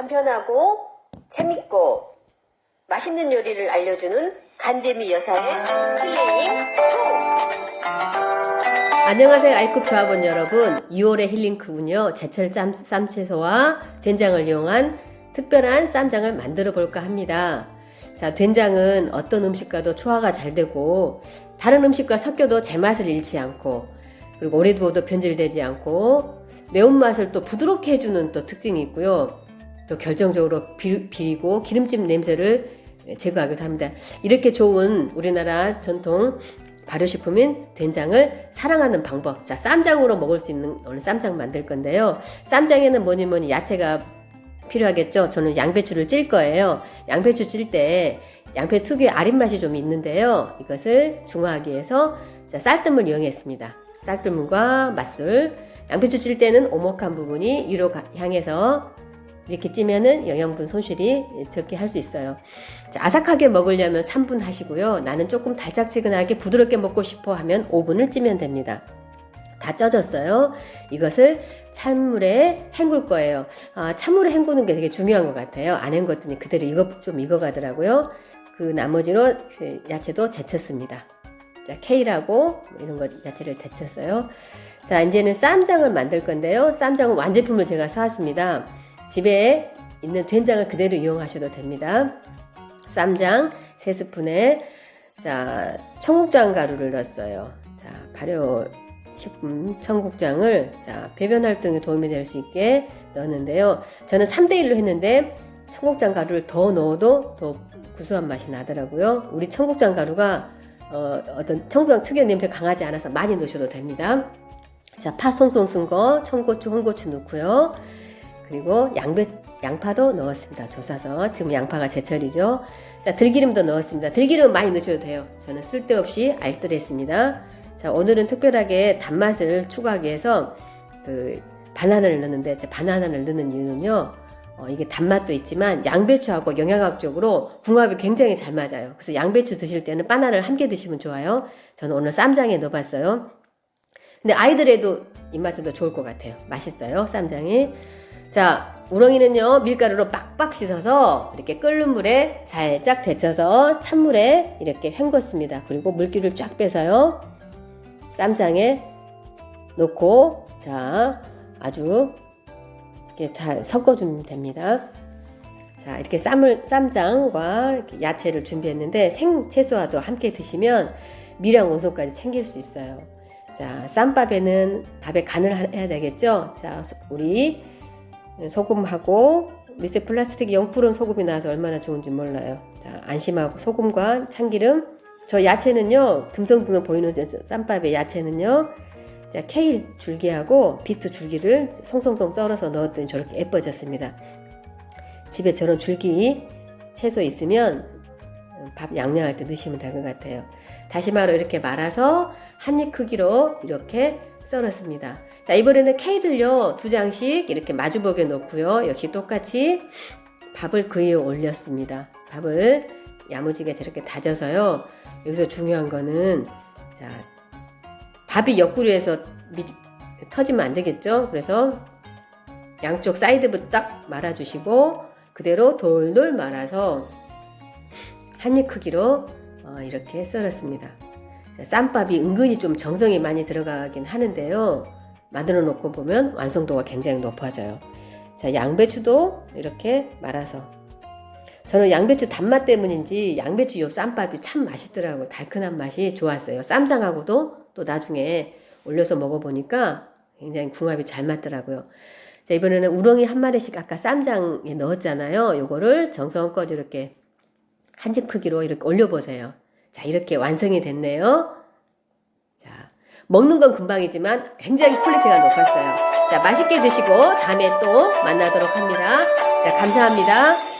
간편하고 재밌고 맛있는 요리를 알려주는 간재미 여사의 힐링 프로. 안녕하세요 알쿡 조합원 여러분. 2월의 힐링크군요. 제철 쌈, 쌈채소와 된장을 이용한 특별한 쌈장을 만들어 볼까 합니다. 자 된장은 어떤 음식과도 초화가 잘 되고 다른 음식과 섞여도 제맛을 잃지 않고 그리고 오래 두어도 변질되지 않고 매운맛을 또 부드럽게 해주는 또 특징이 있고요 또 결정적으로 비, 비리고 기름진 냄새를 제거하기도 합니다. 이렇게 좋은 우리나라 전통 발효식품인 된장을 사랑하는 방법. 자, 쌈장으로 먹을 수 있는 오늘 쌈장 만들 건데요. 쌈장에는 뭐니 뭐니 야채가 필요하겠죠. 저는 양배추를 찔 거예요. 양배추 찔 때 양배 특유의 아린 맛이 좀 있는데요. 이것을 중화하기 위해서 자, 쌀뜨물 이용했습니다. 쌀뜨물과 맛술. 양배추 찔 때는 오목한 부분이 위로 가- 향해서 이렇게 찌면은 영양분 손실이 적게 할 수 있어요. 자, 아삭하게 먹으려면 3분 하시고요. 나는 조금 달짝지근하게 부드럽게 먹고 싶어 하면 5분을 찌면 됩니다. 다 쪄졌어요. 이것을 찬물에 헹굴 거예요. 아, 찬물에 헹구는 게 되게 중요한 것 같아요. 안 헹궜더니 그대로 익어, 좀 익어가더라고요. 그 나머지로 그 야채도 데쳤습니다. 자, 케일하고 이런 거 야채를 데쳤어요. 자, 이제는 쌈장을 만들 건데요. 쌈장은 완제품을 제가 사왔습니다. 집에 있는 된장을 그대로 이용하셔도 됩니다. 쌈장 3스푼에 자, 청국장 가루를 넣었어요. 자, 발효 식품 청국장을 자, 배변 활동에 도움이 될 수 있게 넣었는데요. 저는 3대 1로 했는데 청국장 가루를 더 넣어도 더 구수한 맛이 나더라고요. 우리 청국장 가루가 어, 어떤 청국장 특유의 냄새 강하지 않아서 많이 넣으셔도 됩니다. 자, 파 송송 쓴 거, 청고추, 홍고추 넣고요. 그리고 양배, 양파도 넣었습니다. 조사서. 지금 양파가 제철이죠. 자, 들기름도 넣었습니다. 들기름 많이 넣으셔도 돼요. 저는 쓸데없이 알뜰했습니다. 자, 오늘은 특별하게 단맛을 추가하기 위해서 그 바나나를 넣는데, 자, 바나나를 넣는 이유는요. 어, 이게 단맛도 있지만 양배추하고 영양학적으로 궁합이 굉장히 잘 맞아요. 그래서 양배추 드실 때는 바나나를 함께 드시면 좋아요. 저는 오늘 쌈장에 넣어봤어요. 근데 아이들에도 입맛은 더 좋을 것 같아요. 맛있어요, 쌈장이. 자, 우렁이는요, 밀가루로 빡빡 씻어서 이렇게 끓는 물에 살짝 데쳐서 찬물에 이렇게 헹궜습니다. 그리고 물기를 쫙 빼서요, 쌈장에 넣고, 자, 아주 이렇게 잘 섞어주면 됩니다. 자, 이렇게 쌈을, 쌈장과 이렇게 야채를 준비했는데 생채소와도 함께 드시면 미량 원소까지 챙길 수 있어요. 자, 쌈밥에는 밥에 간을 하- 해야 되겠죠? 자, 소- 우리 소금하고 미세 플라스틱 0% 소금이 나와서 얼마나 좋은지 몰라요. 자, 안심하고 소금과 참기름. 저 야채는요, 듬성듬성 보이는 저 쌈밥의 야채는요, 자, 케일 줄기하고 비트 줄기를 송송송 썰어서 넣었더니 저렇게 예뻐졌습니다. 집에 저런 줄기 채소 있으면 밥 양념할 때 넣으시면 될 것 같아요. 다시마로 이렇게 말아서 한 입 크기로 이렇게 썰었습니다. 자, 이번에는 케일을요, 두 장씩 이렇게 마주보게 놓고요. 역시 똑같이 밥을 그 위에 올렸습니다. 밥을 야무지게 저렇게 다져서요. 여기서 중요한 거는, 자, 밥이 옆구리 에서 미, 터지면 안 되겠죠? 그래서 양쪽 사이드부터 딱 말아주시고, 그대로 돌돌 말아서 한 입 크기로 어, 이렇게 썰었습니다. 자, 쌈밥이 은근히 좀 정성이 많이 들어가긴 하는데요. 만들어 놓고 보면 완성도가 굉장히 높아져요. 자, 양배추도 이렇게 말아서. 저는 양배추 단맛 때문인지 양배추 요 쌈밥이 참 맛있더라고요. 달큰한 맛이 좋았어요. 쌈장하고도 또 나중에 올려서 먹어보니까 굉장히 궁합이 잘 맞더라고요. 자, 이번에는 우렁이 한 마리씩 아까 쌈장에 넣었잖아요. 요거를 정성껏 이렇게 한집 크기로 이렇게 올려보세요. 자, 이렇게 완성이 됐네요. 자, 먹는 건 금방이지만 굉장히 퀄리티가 높았어요. 자, 맛있게 드시고 다음에 또 만나도록 합니다. 자, 감사합니다.